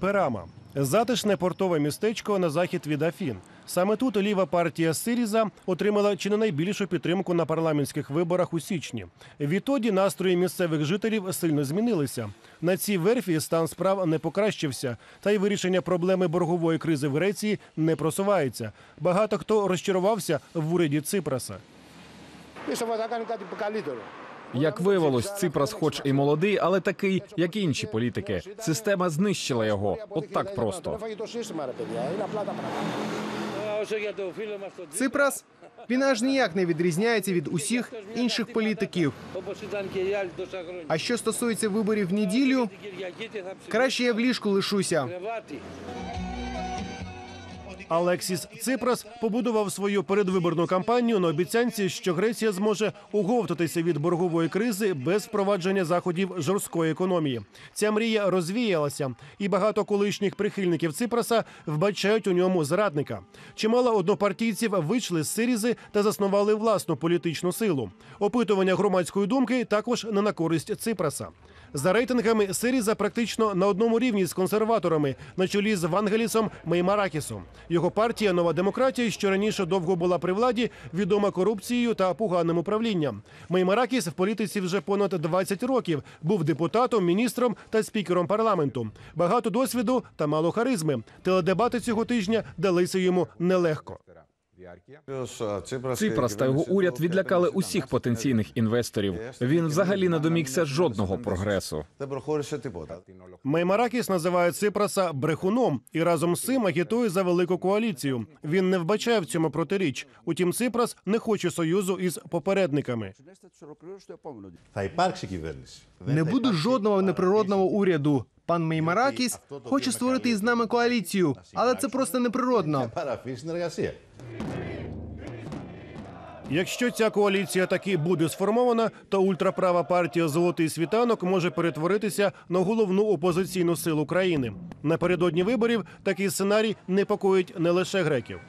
Перама затишне портове містечко на захід від Афін. Саме тут ліва партія Сиріза отримала чи не найбільшу підтримку на парламентських виборах у січні. Відтоді настрої місцевих жителів сильно змінилися. На цій верфі стан справ не покращився, та й вирішення проблеми боргової кризи в Греції не просувається. Багато хто розчарувався в уряді Ципраса. Як виявилось, Ципрас, хоч і молодий, але такий, як і інші політики. Система знищила його. От так просто. Ципрас він аж ніяк не відрізняється від усіх інших політиків. А що стосується виборів в неділю, краще я в ліжку лишуся. Алексіс Ципрас побудував свою передвиборну кампанію на обіцянці, що Греція зможе уговтатися від боргової кризи без впровадження заходів жорсткої економії. Ця мрія розвіялася, і багато колишніх прихильників Ципраса вбачають у ньому зрадника. Чимало однопартійців вийшли з Сирізи та заснували власну політичну силу. Опитування громадської думки також не на користь Ципраса. За рейтингами Сиріза практично на одному рівні з консерваторами на чолі з Вангелісом Меймаракісом. Його партія Нова демократія, що раніше довго була при владі, відома корупцією та поганим управлінням. Меймаракіс в політиці вже понад 20 років. Був депутатом, міністром та спікером парламенту. Багато досвіду та мало харизми. Теледебати цього тижня далися йому нелегко. Ципрас та його уряд відлякали усіх потенційних інвесторів. Він взагалі не домігся жодного прогресу. Маймаракіс називає Ципраса брехуном і разом з цим агітує за велику коаліцію. Він не вбачає в цьому протиріч. Утім, Ципрас не хоче союзу із попередниками. Не буде жодного неприродного уряду. Пан Меймаракіс хоче створити із нами коаліцію, але це просто неприродно. Якщо ця коаліція таки буде сформована, то ультраправа партія Золотий світанок може перетворитися на головну опозиційну силу країни. Напередодні виборів такий сценарій непокоїть не лише греків.